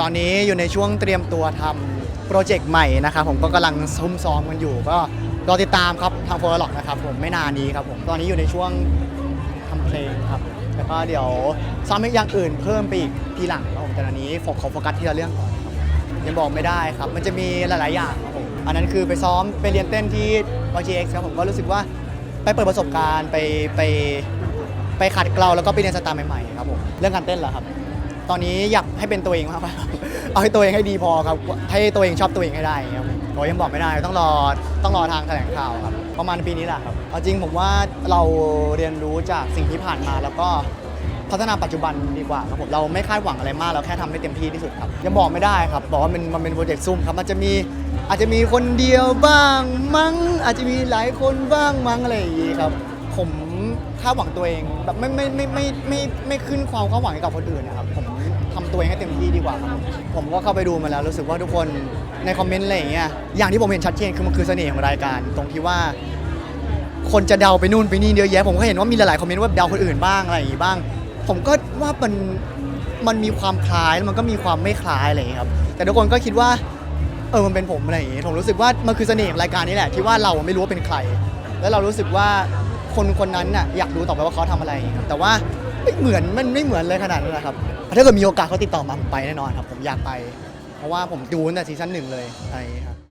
ตอนนี้อยู่ในช่วงเตรียมตัวทำโปรเจกต์ใหม่นะครับผมก็กำลังซุ่มซ้อมกันอยู่ ก็รอติดตามครับทางโฟล์ล็อกนะครับผมไม่นานนี้ครับผมตอนนี้อยู่ในช่วงทำเพลงครับแล้วก็เดี๋ยวซ้อมอย่างอื่นเพิ่มไปอีกทีหลังครับผมแต่ตอนนี้ผมขอโฟกัสที่ละเรื่องก่อนครับยังบอกไม่ได้ครับ มันจะมีหลาย ๆ อย่างครับผมอันนั้นคือไปซ้อมไปเรียนเต้นที่ YGX ครับผมก็รู้สึกว่าไปเปิดประสบการณ์ไปไปไปขัดเกลาแล้วก็ไปเรียนสไตล์ใหม่ ๆ ครับผมเรื่องการเต้นเหรอครับ ตอนนี้อยากให้เป็นตัวเองมากกว่าเอาให้ตัวเองให้ดีพอครับ ให้ตัวเองชอบตัวเองให้ได้ครับผมยังบอกไม่ได้ต้องรอต้องรอทางแถลงข่าวครับ ประมาณปีนี้แหละครับเอาจริงผมว่าเราเรียนรู้จากสิ่งที่ผ่านมาแล้วก็พัฒนาปัจจุบันดีกว่าครับผมเราไม่คาดหวังอะไรมากเราแค่ทำให้เต็มที่ที่สุดครับยังบอกไม่ได้ครับ บอกว่ามันมันเป็นโปรเจกต์ซุ่มครับมันจะมีอาจจะมีคนเดียวบ้างมั้ง อาจจะมีหลายคนบ้างมั้งอะไรอย่างงี้ครับ ผมคาดหวังตัวเองแบบไม่ไม่ไม่ไม่ไม่ไม่ขึ้นความคาดหวังกับคนอื่นนะครับผม ทำตัวเองให้เต็มที่ดีกว่าครับผมก็เข้าไปดูมาแล้วรู้สึกว่าทุกคนในคอมเมนต์อะไรอย่างเงี้ยอย่างที่ผมเห็นชัดเจนคือมันคือเสน่ห์ของรายการ ตรงที่ว่า คนจะเดาไปนู่นไปนี่เยอะแยะผมก็เห็นว่ามีหลายๆคอมเมนต์ว่าเดาคนอื่นบ้างอะไรอย่างงี้บ้าง ผมก็ว่ามันมันมีความคล้ายแล้วมันก็มีความไม่คล้ายอะไรอย่างเงี้ยครับแต่ทุกคนก็คิดว่าเออมันเป็นผมอะไรอย่างงี้ผมรู้สึกว่ามันคือเสน่ห์ของรายการนี้แหละที่ว่าเราไม่รู้ว่าเป็นใคร แล้วเรารู้สึกว่าคนคนนั้นน่ะอยากรู้ต่อไปว่าเขาทำอะไรครับแต่ว่า ไม่เหมือนมันไม่เหมือนเลยขนาดนั้นนะครับถ้าเกิดมีโอกาสเขาติดต่อมาผมไปแน่นอนครับ ผมอยากไป เพราะว่าผมดูตั้งแต่ซีซั่นหนึ่งเลยอะไรอย่างนี้ครับ